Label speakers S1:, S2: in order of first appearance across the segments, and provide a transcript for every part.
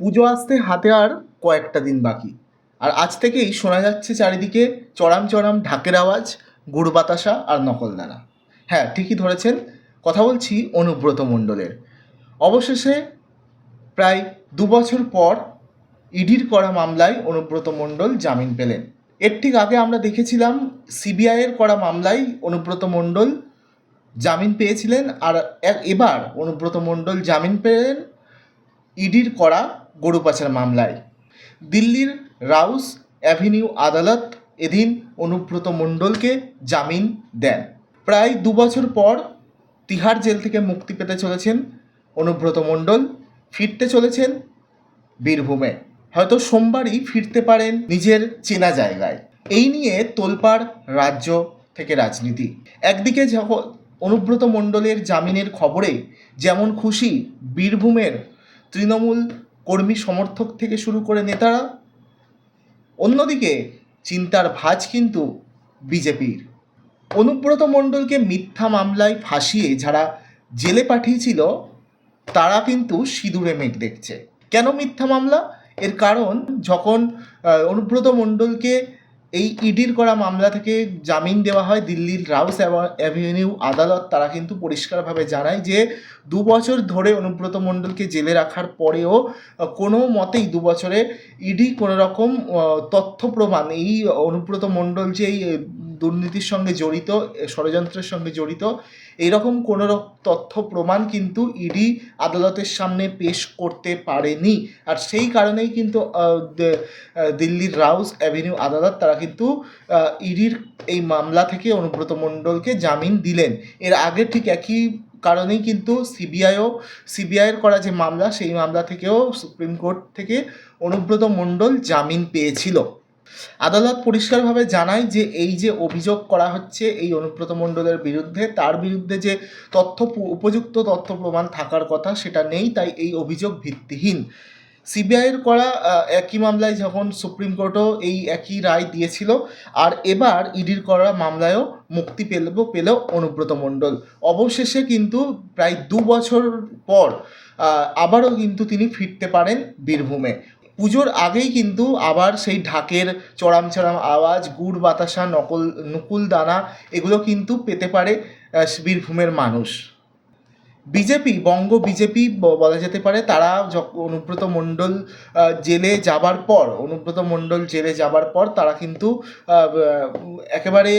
S1: পুজো আসতে হাতে আর কয়েকটা দিন বাকি। আর আজ থেকেই শোনা যাচ্ছে চারিদিকে চড়াম চড়াম ঢাকের আওয়াজ, গুড় বাতাসা আর নকলদানা হ্যাঁ ঠিকই ধরেছেন। কথা বলছি অনুব্রত মণ্ডলের। অবশেষে প্রায় দু বছর পর ইডির করা মামলায় অনুব্রত মণ্ডল জামিন পেলেন। এর ঠিক আগে আমরা দেখেছিলাম সিবিআইয়ের করা মামলায় অনুব্রত মণ্ডল জামিন পেয়েছিলেন আর এবার অনুব্রত মণ্ডল জামিন পেলেন ইডির করা গরু পাচার মামলায়। দিল্লির রাউস অ্যাভিনিউ আদালত এদিন অনুব্রত মণ্ডলকে জামিন দেন। প্রায় দু বছর পর তিহার জেল থেকে মুক্তি পেতে চলেছেন অনুব্রত মণ্ডল। ফিরতে চলেছেন বীরভূমে। হয়তো সোমবারই ফিরতে পারেন নিজের চেনা জায়গায়। এই নিয়ে তোলপাড় রাজ্য থেকে রাজনীতি। একদিকে যখন অনুব্রত মণ্ডলের জামিনের খবরে যেমন খুশি বীরভূমের তৃণমূল কর্মী সমর্থক থেকে শুরু করে নেতারা, অন্যদিকে চিন্তার ভাঁজ কিন্তু বিজেপির। অনুব্রত মণ্ডলকে মিথ্যা মামলায় ফাঁসিয়ে যারা জেলে পাঠিয়েছিল, তারা কিন্তু সিঁদুরে মেঘ দেখছে। কেন মিথ্যা মামলা? এর কারণ যখন অনুব্রত মণ্ডলকে এই ইডির করা মামলা থেকে জামিন দেওয়া হয় দিল্লির রাউস অ্যাভা- অ্যাভিনিউ আদালত। তারা কিন্তু পরিষ্কারভাবে জানায় যে দু বছর ধরে অনুব্রত মণ্ডলকে জেলে রাখার পরেও কোনো মতেই দু বছরে ইডি কোনো রকম তথ্য প্রমাণ, এই অনুব্রত মণ্ডল যে এই দুর্নীতির সঙ্গে জড়িত ষড়যন্ত্রের সঙ্গে জড়িত, এইরকম কোনো তথ্য প্রমাণ কিন্তু ইডি আদালতের সামনে পেশ করতে পারেনি। আর সেই কারণেই কিন্তু দিল্লির রাউস অ্যাভিনিউ আদালত তারা কিন্তু ইডির এই মামলা থেকে অনুব্রত মণ্ডলকে জামিন দিলেন। এর আগে ঠিক একই কারণেই কিন্তু সিবিআইও, সিবিআইয়ের করা যে মামলা, সেই মামলা থেকেও সুপ্রিম কোর্ট থেকে অনুব্রত মণ্ডল জামিন পেয়েছিল। আদালত পরিষ্কারভাবে জানায় যে এই যে অভিযোগ করা হচ্ছে এই অনুব্রত মণ্ডলের বিরুদ্ধে, তার বিরুদ্ধে যে তথ্য উপযুক্ত তথ্য প্রমাণ থাকার কথা সেটা নেই, তাই এই অভিযোগ ভিত্তিহীন। সিবিআইয়ের করা একই মামলায় যখন সুপ্রিম কোর্টও এই একই রায় দিয়েছিল, আর এবার ইডির করা মামলায়ও মুক্তি পেল পেল অনুব্রত মণ্ডল। অবশেষে কিন্তু প্রায় দু বছর পর আবারও কিন্তু তিনি ফিরতে পারেন বীরভূমে। পুজোর আগেই কিন্তু আবার সেই ঢাকের চড়াম চড়াম আওয়াজ, গুড় বাতাসা, নকল, নকুল দানা, এগুলো কিন্তু পেতে পারে বীরভূমের মানুষ। বিজেপি, বঙ্গ বিজেপি বলা যেতে পারে, তারা অনুব্রত মণ্ডল জেলে যাবার পর, অনুব্রত মণ্ডল জেলে যাবার পর তারা কিন্তু একেবারে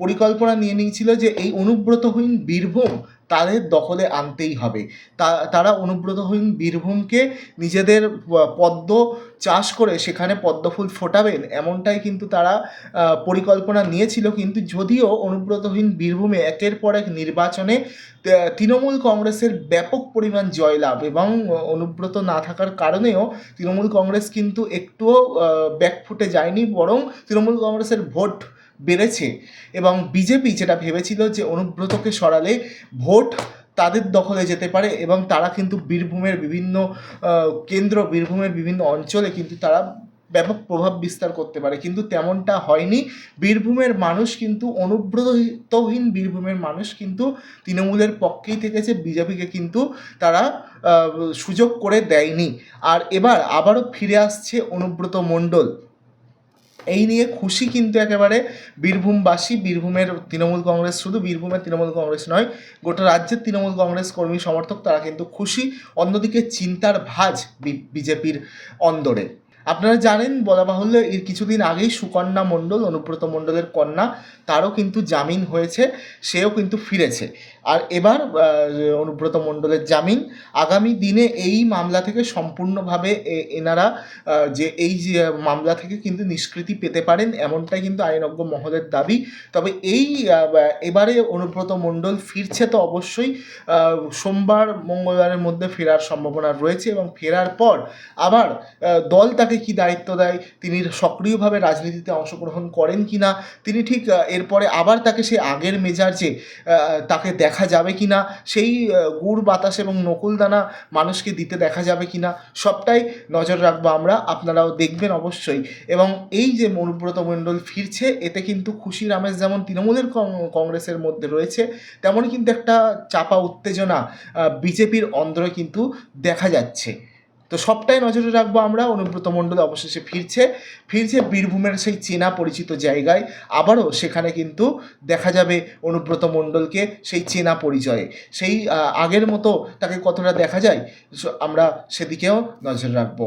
S1: পরিকল্পনা নিয়ে নিয়েছিল যে এই অনুব্রতহীন বীরভূম তাদের দখলে আনতেই হবে। তা, তারা অনুব্রতহীন বীরভূমকে, নিজেদের পদ্ম চাষ করে সেখানে পদ্মফুল ফোটাবেন, এমনটাই কিন্তু তারা পরিকল্পনা নিয়েছিল। কিন্তু যদিও অনুব্রতহীন বীরভূমে একের পর এক নির্বাচনে তৃণমূল কংগ্রেসের ব্যাপক পরিমাণ জয়লাভ এবং অনুব্রত না থাকার কারণেও তৃণমূল কংগ্রেস কিন্তু একটুও ব্যাকফুটে যায়নি, বরং তৃণমূল কংগ্রেসের ভোট বেড়েছে এবং বিজেপি যেটা ভেবেছিল যে অনুব্রতকে সরালে ভোট তাদের দখলে যেতে পারে এবং তারা কিন্তু বীরভূমের বিভিন্ন কেন্দ্র, বীরভূমের বিভিন্ন অঞ্চলে কিন্তু তারা ব্যাপক প্রভাব বিস্তার করতে পারে। কিন্তু তেমনটা হয়নি। বীরভূমের মানুষ কিন্তু অনুব্রতহীন বীরভূমের মানুষ কিন্তু তৃণমূলের পক্ষেই থেকেছে। বিজেপিকে কিন্তু তারা সুযোগ করে দেয়নি। আর এবার আবারও ফিরে আসছে অনুব্রত মণ্ডল। এই নিয়ে খুশি কিন্তু একেবারে বীরভূমবাসী, বীরভূমের তৃণমূল কংগ্রেস শুধু বীরভূমের তৃণমূল কংগ্রেস নয়, গোটা রাজ্যের তৃণমূল কংগ্রেস কর্মী সমর্থক তারা কিন্তু খুশি, অন্যদিকে চিন্তার ভাঁজ বিজেপির অন্দরে। আপনারা জানেন বলা বাহুল্য এর কিছুদিন আগেই সুকন্যা মণ্ডল, অনুব্রত মণ্ডলের কন্যা, তারও কিন্তু জামিন হয়েছে, সেও কিন্তু ফিরেছে। আর এবার অনুব্রত মণ্ডলের জামিন আগামী দিনে এই মামলা থেকে সম্পূর্ণভাবে এনারা যে এই মামলা থেকে কিন্তু নিষ্কৃতি পেতে পারেন এমনটাই কিন্তু আইনজ্ঞ মহলের দাবি। তবে এই এবারে অনুব্রত মণ্ডল ফিরছে তো অবশ্যই সোমবার মঙ্গলবারের মধ্যে ফেরার সম্ভাবনা রয়েছে এবং ফেরার পর আবার দল তাকে কি দায়িত্ব দেয় তিনি সক্রিয়ভাবে রাজনীতিতে অংশগ্রহণ করেন কি না তিনি ঠিক এরপরে আবার তাকে সেই আগের মেজার্জে আহ, তাকে দেখা যাবে কি না সেই গুড়, বাতাস এবং নকুলদানা মানুষকে দিতে দেখা যাবে কি না সবটাই নজর রাখব আমরা, আপনারাও দেখবেন অবশ্যই। এবং এই যে মনুব্রত মণ্ডল ফিরছে, এতে কিন্তু খুশি রামেশ যেমন তৃণমূলের কংগ্রেসের মধ্যে রয়েছে, তেমনই কিন্তু একটা চাপা উত্তেজনা বিজেপির অন্দরে কিন্তু দেখা যাচ্ছে। তো সবটাই নজরে রাখব আমরা। অনুব্রত মণ্ডল অবশেষে ফিরছে। ফিরছে বীরভূমের সেই চেনা পরিচিত জায়গায়। আবারও সেখানে কিন্তু দেখা যাবে অনুব্রত মণ্ডলকে সেই চেনা পরিচয়ে। সেই আগের মতো তাকে কতটা দেখা যায়, আমরা সেদিকেও নজর রাখব।